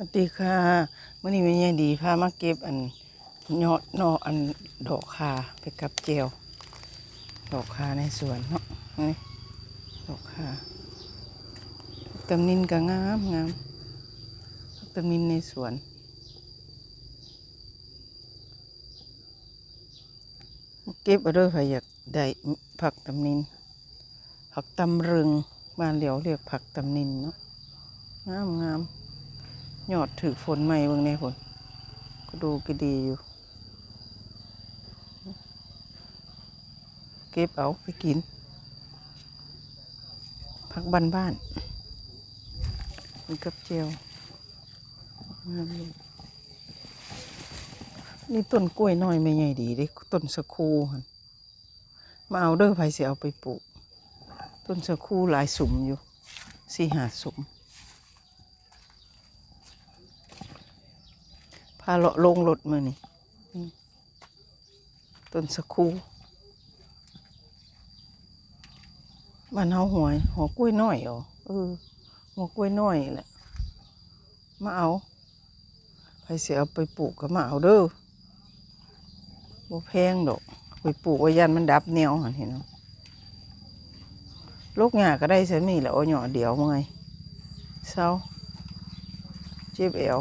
สวัสดีค่ะเมื่อนี้ม่ยายดีพามาเก็บอันยอดนออันดอกคาไปกับเจียวดอกคาในสวนเนาะนี่ดอกคาตำนินก็งามงามตำนินในสวนเก็บอาด้อใครอยากได้ผักตำนินผักตำรึงบ้านเหลียวเรียกผักตำนินเนาะงามงาม ยอดถือฝนใหม่เบิ่งในฝนก็ดูก็ดีอยู่ เก็บเอาไปกินผักบ้านบ้านกับเจียวงามอยู่นี่ต้นกล้วยน้อยไม่ใหญ่ดีเด้ต้นสะคูหันมาเอาเด้อไผสิเอาไปปลูก ต้นสะคูหลายสุมอยู่สี่หาสุมาเลาะลงรถมานี่ต้นสะคูบ้านเฮาหวยหัวกล้วยน้อยเหรอเออหัวกล้วยน้อยแหละมาเอาใครเสียเอาไปปลูกก็มาเอาเด้อบ่แพงดอกไปปลูกไว้ยันมันดับแนวหันเห็นเนาะลูกหญ้าก็ได้เสียมีแล้วเอาหน่อเดียวมั้งไงเศร้าเจ็บเอว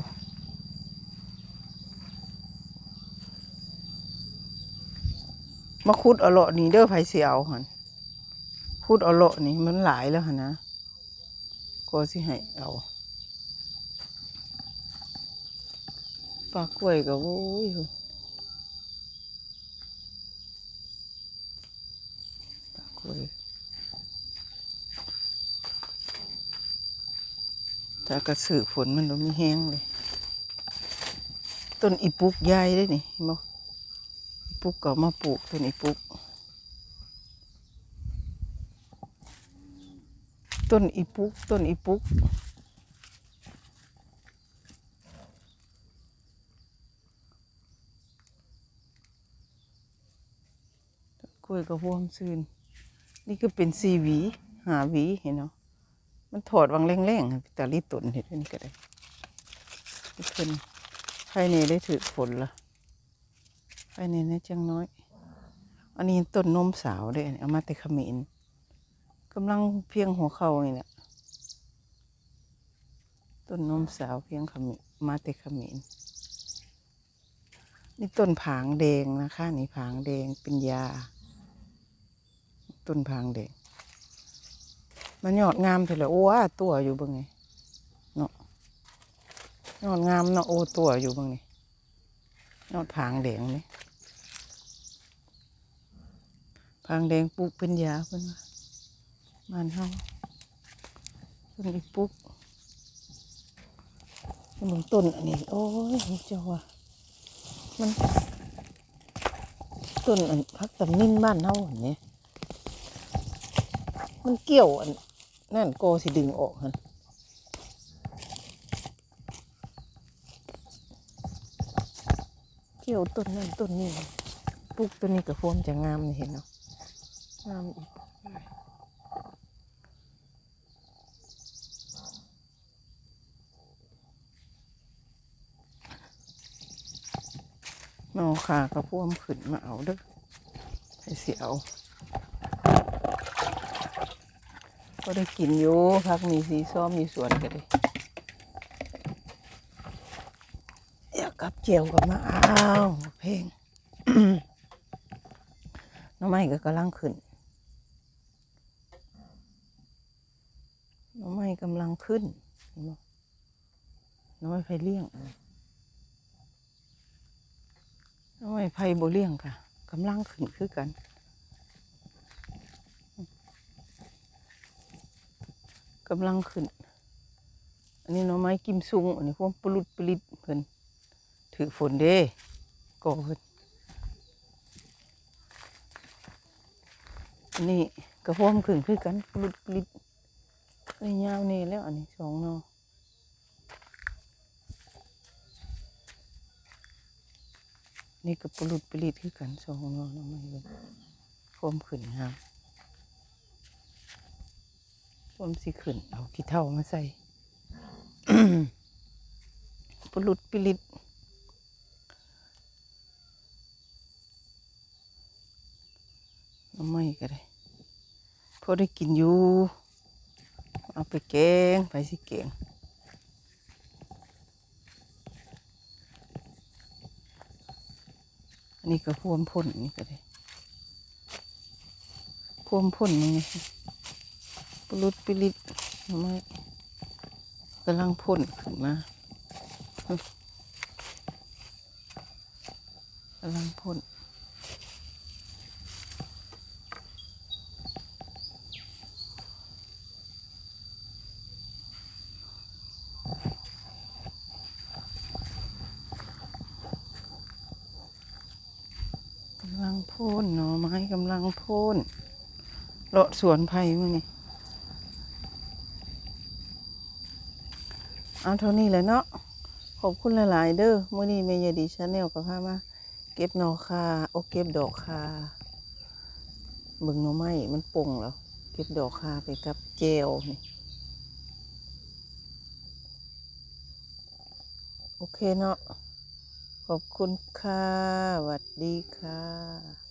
มาคุดเอาเลาะนี่เด้อไผสิเอาหันคุดเอาเลาะนี่มันหลายแล้วหันนะก็สิให้เอาปลากล้วยก็โว้ยปลากล้วยถ้ากระสือฝนมันบ่มีแห้งเลย ต้นอีปุกใหญ่ได้นี่เห็นบ่ ปลูกก็มาปลูกตัวนี้ปลูกต้นอีปุกต้นอีปุกกล้วยกระพวงซืนนี่ก็เป็นสีหวีหาหวีเห็นเนาะมันถอดวังแรงๆอะพิตาลีตุนเห็นนนี้ก็ได้ขึ้นภายในได้ถือฝนละ ไปนี่นะจังน้อย อันนี้ต้นนมสาวเด้อเอามาแต่ขมินกำลังเพียงหัวเข่านี่แหละต้นนมสาวเพียงขมิมาแต่ขมินนี่ต้นผางแดงนะคะ นี่ผางแดงเป็นยา ต้นผางแดงมันยอดงามเถอะละโอ้ตัวอยู่บ้างไงเนาะยอดงามเนาะโอ้ตัวอยู่บ้างนี่ยอดผางแดงนี่ พางแดงปลูกเป็นยาเพิ่นว่าบ้านเฮาเพิ่นอีปลูกเบิ่งต้นอันนี้ โอ้ยเจ้าว่ามันต้นอันพักตำนินบ้านเฮาอันนี้มันเกี่ยวอันนั่นโกสิดึงออกหันเกี่ยวต้นนั่นต้นนี้ปลูกต้นนี้กับพวมจะงามนี่เห็นเนาะ งามอีกเอาขากระพ่วมขึ้นมาเอาเด้อให้เสียเอาก็ได้กินอยู่พักมีสีส้อมมีสวนก็ได้อยากกับเจียวกับมาอ้าวเพลงน้องไม้ก็กำลังขึ้น น้องไม้ กำลังขึ้นน้องไม้ไฟเลี้ยงน้องไม้ไฟโบเลี้ยงค่ะกำลังขึ้นคือกันกำลังขึ้น อันนี้น้องไม้กิมซุง อันนี้พวกปลุดปลิดเพิ่นถือฝนเด้ก่อเพิ่นอันนี้กระพร้อมขึ้นคือกันปลุดปลิด ไอ้ยาวนี่แล้วอันนี้สองเนาะนี่ก็ปลุดปลิดคือกันสองเนาะน้องไม่เลยพร้อมขึ้นงามพร้อมสิขึ้นเอาขี้เท่ามาใส่ปลุดปิลิดน้ำไม่ก็ได้พอได้กินอยู่ เอาไปแกงไปสิแกงอันนี้ก็พ่วมพ่นนี่ก็ได้พ่วมพ่นนี่ไงปลุดปลิดไมกำลังพ่นขึ้นมากำลังพ่น พ่นหน่อไม้กำลังพ่นเลาะสวนไผ่มื่อนี่เอาเท่านี้แหละเนาะขอบคุณหลาย ๆ เด้อมื้อนี้เมยาดีชาแนลก็พามา เก็บหนอคาโอเก็บดอกคาเบิ่งหน่อไม้มันป่งแล้ว เก็บดอกคาไปกับเจลนี่โอเคเนาะ ขอบคุณค่ะสวัสดีค่ะ